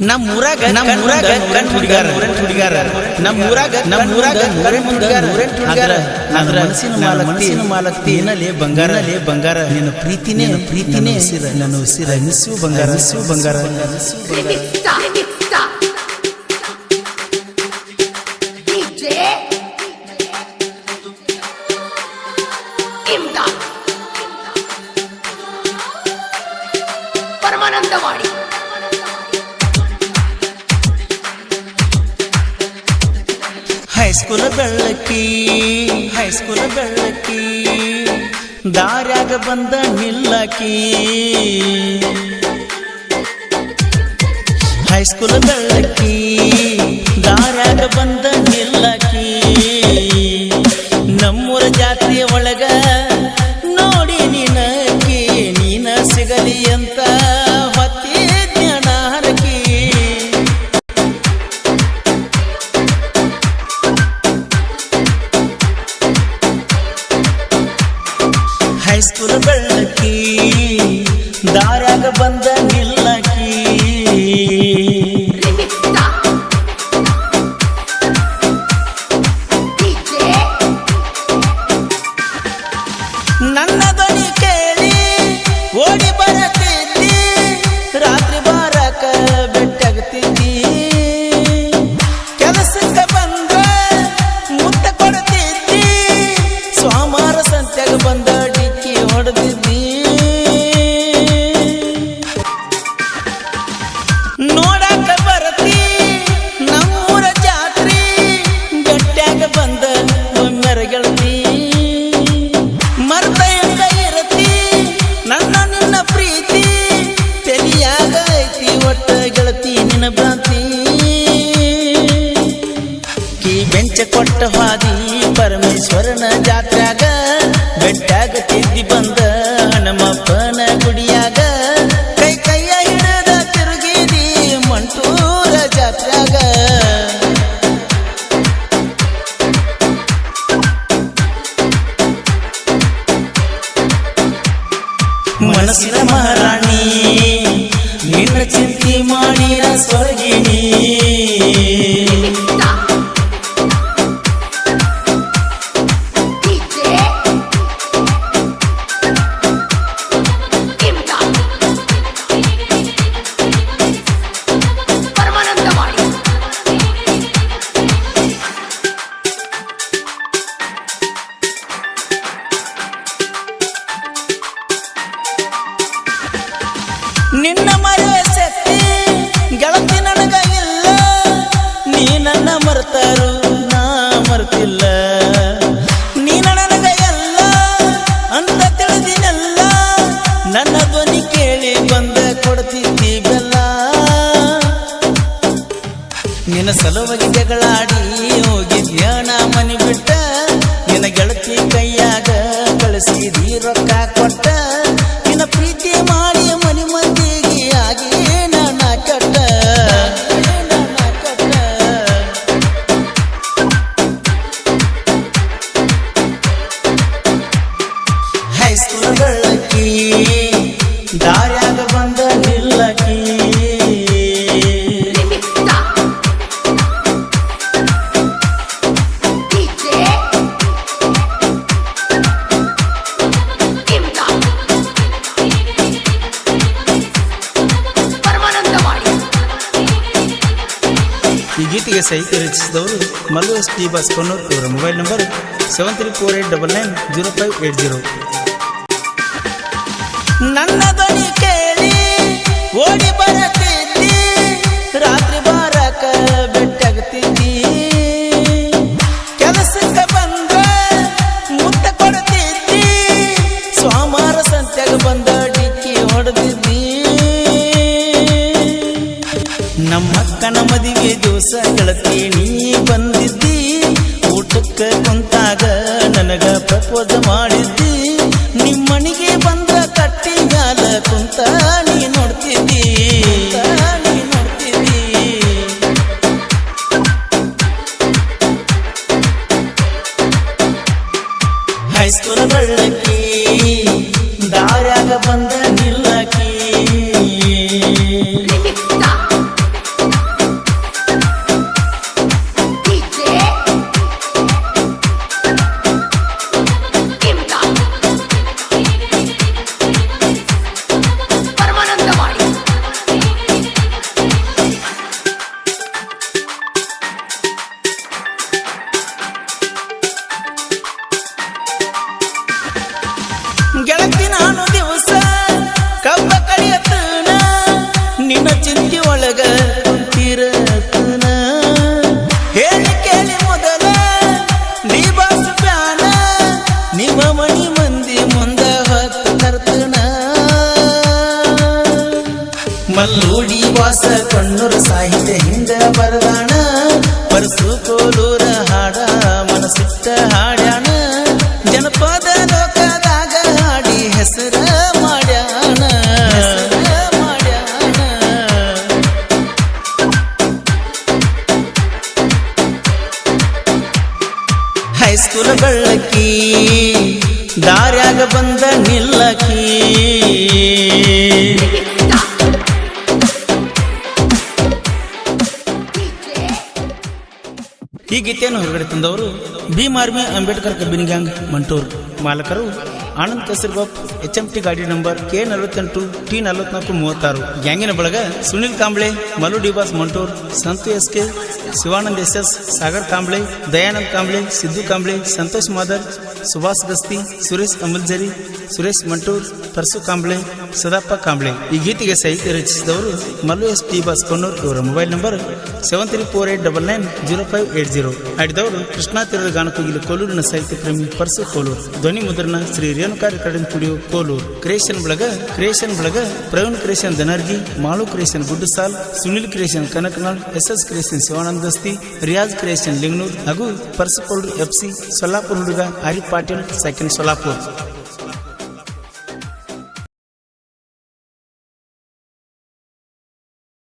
ನಮ್ಮ ಊರಾಗ ನಮ್ಮ ಊರಾಗ ಕಣ್ ಹುಡುಗಾರ ಹುಡುಗಾರ ನಮ್ಮ ಊರಾಗ ನಮ್ಮ ಊರಾಗ ಕಣ್ ಹುಡುಗಾರ ಹುಡುಗಾರ ನನ್ನ ಮನಸ್ಸಿನ ಮಾಲಕ್ತಿ ಮನಸ್ಸಿನ ಮಾಲಕ್ತಿ ಏನಲೇ ಬಂಗಾರ ಲೇ ಬಂಗಾರ. ನಿನ್ನ ಪ್ರೀತಿನೇ ಪ್ರೀತಿನೇ ಉಸಿರ ನನ್ನ ಉಸಿರ. ಮಿಸ್ಸು ಬಂಗಾರ. ಮಿಸ್ಸು ಬಂಗಾರ. ಮಿಸ್ಸು ಬಂಗಾರ ಪರಮಾನಂದವಾಡಿ ಹೈಸ್ಕೂಲ್ ಬೆಳ್ಳಕ್ಕಿ ಹೈಸ್ಕೂಲ್ ಬೆಳ್ಳಕ್ಕಿ ದಾರ್ಯಾಗ ಬಂದ ನಿಲ್ಲಕಿ. ಹೈಸ್ಕೂಲ್ ಬೆಳ್ಳಕ್ಕಿ ದಾರ್ಯಾಗ ಬಂದ ನಿಲ್ಲಕಿ. ನಮ್ಮೂರ ಜಾತ್ರೆಯ ಒಳಗ ನೋಡಿ ನಿನಕಿ ನೀನ ಸಿಗಲಿ ಅಂತ ಬೆಳ್ಳಕ್ಕಿ ದಾರ್ಯಾಗ ಬಂದ ಮನಸ್ಸಿನ ಮಹಾರಾಣಿ ನಿನ್ನ ಚಿಂತೆ ಮಾಡಿರ ಸ್ವರ್ಗಿಣಿ ನಿನ್ನ ಮರೆಯ ಶಕ್ತಿ ಗೆಳತಿ ನನಗ ಇಲ್ಲ. ನೀ ನನ್ನ ಮರ್ತಾರು, ನಾ ಮರ್ತಿಲ್ಲ. ನೀನ ನನಗ ಎಲ್ಲ, ಅಂತ ತಿಳಿದಿನಲ್ಲ. ನನ್ನ ಧ್ವನಿ ಕೇಳಿ ಬಂದ ಕೊಡ್ತಿದ್ದಿ ಬೆಲ್ಲ. ನಿನ್ನ ಸಲುವಾಗಿ ಜಗಳಾಡಿ ಹೋಗಿದ್ಯ ನಾ ಮನಿ ಬಿಟ್ಟ? ನಿನ್ನ ಗೆಳತಿ ಕೈಯಾಗ ಕಳಿಸಿದಿ ರೊಕ್ಕ ಕೊಟ್ಟ? ಈ ಸಹಿತ ರಚಿಸಿದವರು ಮಲ್ಲು ಎಸ್ ಟಿ ಬಸ್ ಕೊನೂರ್ ಇವರ mobile number seven three four eight double nine zero five eight zero ನನ್ನ ಧ್ವನಿ ಕೇಳಿ, ಓಡಿ ಬರತಿದ್ದಿ ಮದುವೆ ದಿವಸ ಗೆಳತಿ ನೀ ಬಂದಿದ್ದಿ? ಊಟಕ್ಕೆ ಕುಂತಾಗ ನನಗ ಪ್ರಪೋಸ್ ಮಾಡಿದ್ದಿ? ನಿಮ್ಮನಿಗೆ ಬಂದ ಕಟ್ಟಿ ಮ್ಯಾಲ ಕುಂತ ನೀ ನೋಡ್ತಿದ್ದಿ? ನೀ ನೋಡ್ತಿದ್ದಿ ಹೈಸ್ಕೂಲ್ ಬಳ್ಳಕ್ಕಿ, ದಾರ್ಯಾಗ ಬಂದ ನಿಲ್ಲಕಿ ಲೋಕದಾಗ ಹಾಡಿ ಹೆಸರ ಮಾಡ್ಯಾನ. ಹೈಸ್ಕೂಲ್ ಬೆಳ್ಳಕ್ಕಿ ದಾರ್ಯಾಗ ಬಂದ ನಿಲ್ಲಕಿ. ಈ ಗೀತೆಯನ್ನು ಹೊರಗಡೆ ತಂದವರು ಭೀಮ್ ಆರ್ಮಿ ಅಂಬೇಡ್ಕರ್ ಕಬ್ಬಿನ ಗ್ಯಾಂಗ್ ಮಂಟೂರ್. ಮಾಲಕರು ಆನಂದ್ ಕೆಸರ್ಬಾಬ್ ಎಚ್ ಎಂ ಟಿ ಗಾಡಿ ನಂಬರ್ ಕೆ ನಲವತ್ತೆಂಟು, ಟಿ ನಲವತ್ನಾಲ್ಕು ಮೂವತ್ತಾರು. ಗ್ಯಾಂಗಿನ ಬಳಗ Sunil Kamble Malu D Boss Mantur, Santu S K Shivanand S S Sagar Kamble, Dayanand Kamble, Siddu Kamble, Santosh Madar, Subhash Gasti Suresh Amaljari Suresh Mantur, Parsu Kamble Sadappa Kamble. ಈ ಗೀತೆಗೆ ಸಾಹಿತ್ಯ ರಚಿಸಿದವರು ಮಲ್ಲು ಎಸ್ ಬಾಸ್ ಕೊನ್ನೂರ್ ಇವರ mobile number seven three four eight double nine zero five eight zero. ಆಡಿದವರು Krishna ತೀರದ ಗಾನಕೋಗಿಲು ಕೋಲೂರಿನ ಸಾಹಿತ್ಯ ಪ್ರೇಮಿ ಪರ್ಸು ಕೋಲೂರ್. ಧ್ವನಿ ಮುದ್ರಣ Shri Renuka recording studio Kolur. Creation ಬಳಗ ಕ್ರಿಯೇಷನ್ ಬಳಗ, Praveen creation Dhanarji, Malu creation Guddasal, Sunil creation Kanakanal S S creation Shivananda Dasti, Riyaz creation Lingnur ಹಾಗೂ ಪರ್ಸು ಕೋಲೂರ್ ಎಫ್ ಸಿ ಸೊಲ್ಲಾಪುರ ಹುಡುಗ ಹರಿ ಪಾಟೀಲ್, ಸೆಕೆಂಡ್ ಸೊಲ್ಲಾಪುರ್.